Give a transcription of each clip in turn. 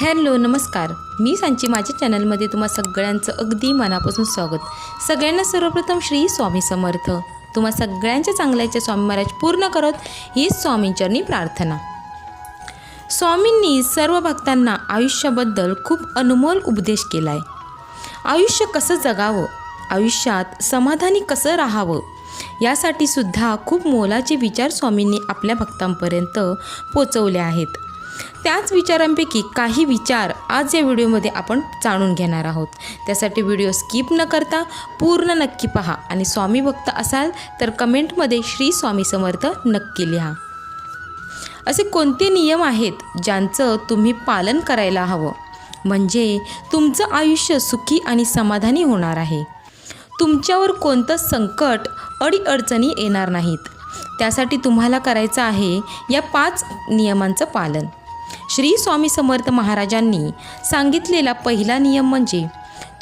Hello नमस्कार. मी सांची माझ्या चॅनलमध्ये तुम्हा सगळ्यांचं अगदी मनापासून स्वागत. सगळ्यांना सर्वप्रथम श्री स्वामी समर्थ. तुम्हा सगळ्यांच्या चांगल्याच्या स्वामी महाराज पूर्ण करत ही स्वामींचरणी प्रार्थना. स्वामींनी सर्व भक्तांना आयुष्याबद्दल खूप अनमोल उपदेश केला आहे आयुष्य कसं जगावं? आयुष्यात समाधानी कसं राहावं? यासाठी सुद्धा खूप मोलाचे विचार स्वामींनी आपल्या भक्तांपर्यंत पोचवले आहेत. त्याच विचारांपैकी काही विचार आज या व्हिडिओमध्ये आपण जाणून घेणार आहोत. त्यासाठी व्हिडिओ स्किप न करता पूर्ण नक्की पहा आणि स्वामी भक्त असाल तर कमेंटमध्ये श्री स्वामी समर्थ नक्की लिहा. असे कोणते नियम आहेत ज्यांचं तुम्ही पालन करायला हवं? म्हणजे तुमचं आयुष्य सुखी आणि समाधानी होणार आहे. तुमच्यावर कोणतं संकट अडीअडचणी येणार नाहीत. त्यासाठी तुम्हाला करायचं आहे या पाच नियमांचं पालन. श्री स्वामी समर्थ महाराजांनी सांगितलेला पहिला नियम म्हणजे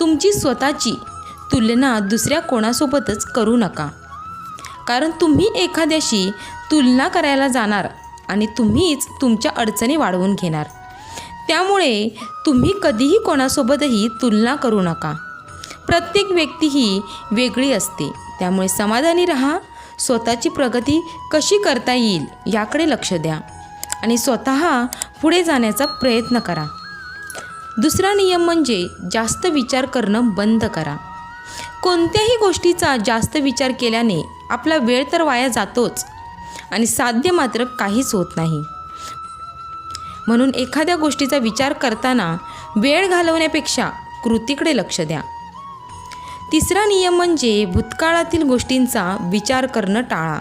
तुमची स्वतःची तुलना दुसऱ्या कोणासोबतच करू नका. कारण तुम्ही एखाद्याशी तुलना करायला जाणार आणि तुम्हीच तुमच्या अडचणी वाढवून घेणार. त्यामुळे तुम्ही कधीही कोणासोबतही तुलना करू नका. प्रत्येक व्यक्ती ही वेगळी असते. त्यामुळे समाधानी रहा स्वतःची प्रगती कशी करता येईल याकडे लक्ष द्या. आणि स्वतः पुढे जाण्याचा प्रयत्न करा. दुसरा नियम म्हणजे जास्त विचार करणं बंद करा. कोणत्याही गोष्टीचा जास्त विचार केल्याने आपला वेळ तर वाया जातोच आणि साध्य मात्र काहीच होत नाही. म्हणून एखाद्या गोष्टीचा विचार करताना वेळ घालवण्यापेक्षा कृतीकडे लक्ष द्या. तिसरा नियम म्हणजे भूतकाळातील गोष्टींचा विचार करणं टाळा.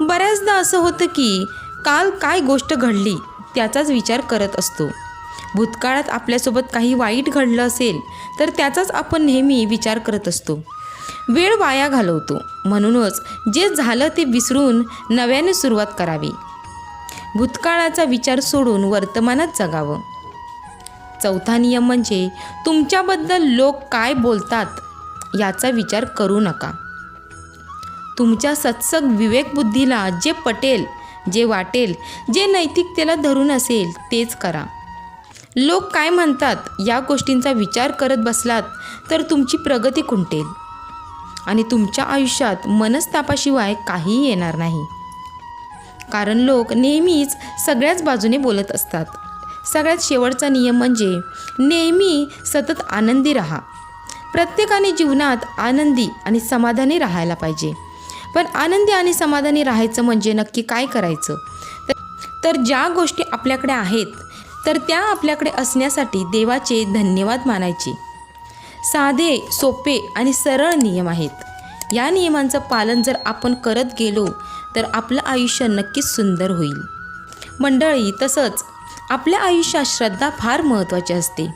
बऱ्याचदा असं होतं की काल काय गोष्ट घडली त्याचाच विचार करत असतो. भूतकाळात आपल्यासोबत काही वाईट घडलं असेल तर त्याचाच आपण नेहमी विचार करत असतो. वेळ वाया घालवतो. म्हणूनच जे झालं ते विसरून नव्याने सुरुवात करावी. भूतकाळाचा विचार सोडून वर्तमानात जगावं. चौथा नियम म्हणजे तुमच्याबद्दल लोक काय बोलतात याचा विचार करू नका. तुमच्या सत्सग विवेकबुद्धीला जे पटेल जे वाटेल जे नैतिकतेला धरून असेल तेच करा. लोक काय म्हणतात या गोष्टींचा विचार करत बसलात तर तुमची प्रगती खुंटेल. आणि तुमच्या आयुष्यात मनस्तापाशिवाय काहीही येणार नाही. कारण लोक नेहमीच सगळ्याच बाजूने बोलत असतात. सगळ्यात शेवटचा नियम म्हणजे नेहमी सतत आनंदी राहा. प्रत्येकाने जीवनात आनंदी आणि समाधानी राहायला पाहिजे. पण आनंदी आणि समाधानी राहायचं म्हणजे नक्की काय करायचं? तर- तर ज्या गोष्टी आपल्याकडे आहेत तर त्या आपल्याकडे असण्यासाठी देवाचे धन्यवाद मानायचे. साधे सोपे आणि सरळ नियम आहेत. या नियमांचं पालन जर आपण करत गेलो तर आपलं आयुष्य नक्कीच सुंदर होईल. मंडळी तसंच आपल्या आयुष्यात श्रद्धा फार महत्त्वाची असते.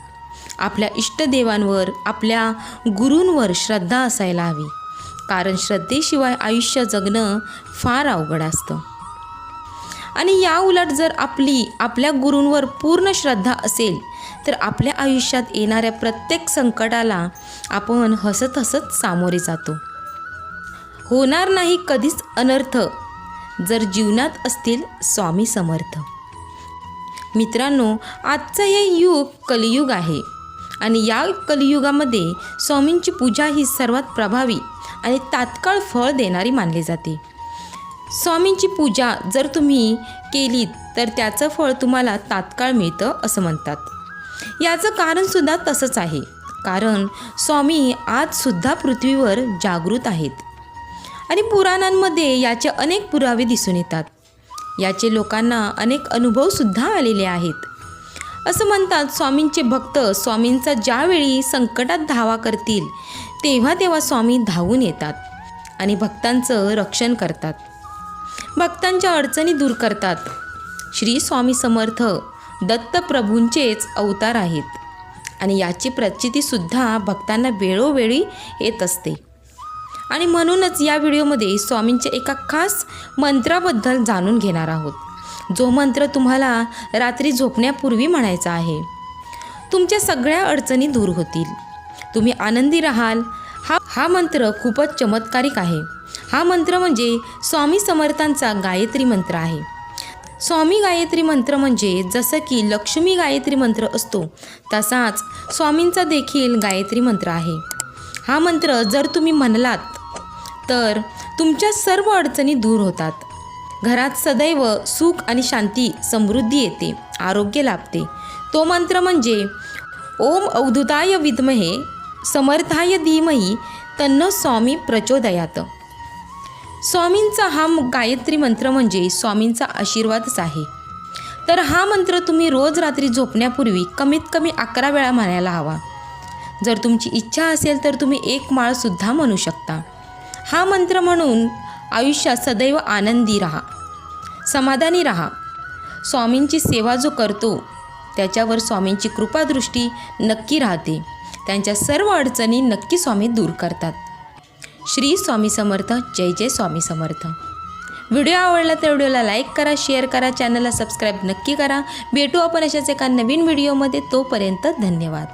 आपल्या इष्टदेवांवर आपल्या गुरूंवर श्रद्धा असायला हवी. कारण श्रद्धेशिवाय आयुष्य जगणं फार अवघड असतं. आणि या उलट जर आपली आपल्या गुरूंवर पूर्ण श्रद्धा असेल तर आपल्या आयुष्यात येणाऱ्या प्रत्येक संकटाला आपण हसत हसत सामोरे जातो. होणार नाही कधीच अनर्थ. जर जीवनात असतील स्वामी समर्थ. मित्रांनो आजचं हे युग कलियुग आहे. आणि या कलियुगामध्ये स्वामींची पूजा ही सर्वात प्रभावी आणि तात्काळ फळ देणारी मानली जाते. स्वामींची पूजा जर तुम्ही केलीत तर त्याचं फळ तुम्हाला तात्काळ मिळतं असं म्हणतात. याचं कारणसुद्धा तसंच आहे. कारण स्वामी आजसुद्धा पृथ्वीवर जागृत आहेत. आणि पुराणांमध्ये याचे अनेक पुरावे दिसून येतात. याचे लोकांना अनेक अनुभवसुद्धा आलेले आहेत. असं म्हणतात स्वामींचे भक्त स्वामींचा ज्यावेळी संकटात धावा करतील तेव्हा तेव्हा स्वामी धावून येतात आणि भक्तांचं रक्षण करतात. भक्तांच्या अडचणी दूर करतात. श्री स्वामी समर्थ दत्तप्रभूंचेच अवतार आहेत आणि याची प्रचितीसुद्धा भक्तांना वेळोवेळी येत असते. आणि म्हणूनच या व्हिडिओमध्ये स्वामींच्या एका खास मंत्राबद्दल जाणून घेणार आहोत. जो मंत्र तुम्हाला रात्री झोपण्यापूर्वी म्हणायचा आहे. तुमच्या सगळ्या अडचणी दूर होतील. तुम्ही आनंदी राहाल. हा हा मंत्र खूपच चमत्कारिक आहे. हा मंत्र म्हणजे स्वामी समर्थांचा गायत्री मंत्र आहे. स्वामी गायत्री मंत्र म्हणजे जसं की लक्ष्मी गायत्री मंत्र असतो तसाच स्वामींचा देखील गायत्री मंत्र आहे. हा मंत्र जर तुम्ही म्हणलात तर तुमच्या सर्व अडचणी दूर होतात. घरात सदैव सुख आणि शांती समृद्धी येते आरोग्य लाभते. तो मंत्र म्हणजे ओम अवधुताय विद्महे समर्थाय धीमही तन्नो स्वामी प्रचोदयात. स्वामींचा हा गायत्री मंत्र म्हणजे स्वामींचा आशीर्वादच आहे तर हा मंत्र तुम्ही रोज रात्री झोपण्यापूर्वी कमीत कमी अकरा वेळा म्हणायला हवा. जर तुमची इच्छा असेल तर तुम्ही एक माळसुद्धा म्हणू शकता. हा मंत्र म्हणून आयुष्यात सदैव आनंदी राहा. समाधानी राहा. स्वामींची सेवा जो करतो त्याच्यावर स्वामींची कृपादृष्टी नक्की राहते. त्यांच्या सर्व अडचणी नक्की स्वामी दूर करतात. श्री स्वामी समर्थ जय जय स्वामी समर्थ. व्हिडिओ आवडला तर व्हिडिओला लाईक करा शेअर करा चॅनलला सबस्क्राईब नक्की करा. भेटू आपण अशाच एका नवीन व्हिडिओमध्ये तोपर्यंत धन्यवाद.